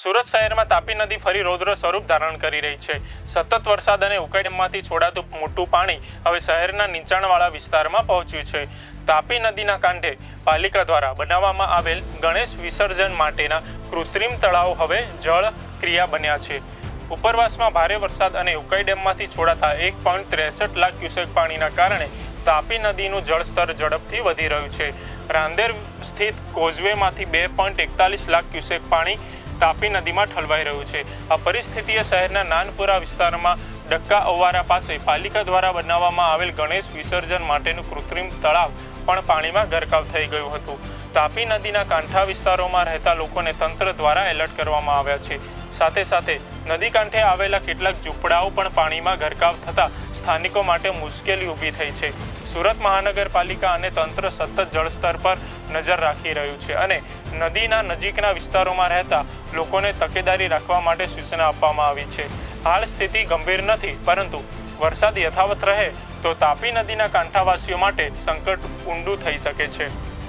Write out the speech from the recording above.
સુરત શહેરમાં તાપી નદી ફરી રૌદ્ર સ્વરૂપ ધારણ કરી રહી છે. સતત વરસાદ અને ઉકાઈડેમમાંથી છોડાતું મોટું પાણી હવે શહેરના નીચાણવાળા વિસ્તારમાં પહોંચ્યું છે. તાપી નદીના કાંઠે પાલિકા દ્વારા બનાવવામાં આવેલ ગણેશ વિસર્જન માટેના કૃત્રિમ તળાવ હવે જળ ક્રિયા બન્યા છે. ઉપરવાસમાં ભારે વરસાદ અને ઉકાઈ ડેમમાંથી છોડાતા એક પોઈન્ટ ત્રેસઠ લાખ ક્યુસેક પાણીના કારણે તાપી નદીનું જળસ્તર ઝડપથી વધી રહ્યું છે. રાંદેર સ્થિત કોઝવેમાંથી બે પોઈન્ટ એકતાલીસ લાખ ક્યુસેક પાણી તાપી નદીમાં ઠલવાઈ રહ્યું છે. આ પરિસ્થિતિએ શહેરના નાનપુરા વિસ્તારમાં ડક્કા અવારા પાસે પાલિકા દ્વારા બનાવવામાં આવેલ ગણેશ વિસર્જન માટેનું કૃત્રિમ તળાવ પણ પાણીમાં ગરકાવ થઈ ગયું હતું. તાપી નદીના કાંઠા વિસ્તારોમાં રહેતા લોકોને તંત્ર દ્વારા એલર્ટ કરવામાં આવ્યા છે. સાથે સાથે નદી કાંઠે આવેલા કેટલાક ઝૂંપડાઓ પણ પાણીમાં ગરકાવ થતાં સ્થાનિકો માટે મુશ્કેલી ઊભી થઈ છે. સુરત મહાનગરપાલિકા અને તંત્ર સતત જળસ્તર પર નજર રાખી રહ્યું છે અને નદીના નજીકના વિસ્તારોમાં રહેતા લોકોને તકેદારી રાખવા માટે સૂચના આપવામાં આવી છે. હાલ સ્થિતિ ગંભીર નથી, પરંતુ વરસાદ યથાવત રહે તો તાપી નદીના કાંઠાવાસીઓ માટે સંકટ ઊંડું થઈ શકે છે.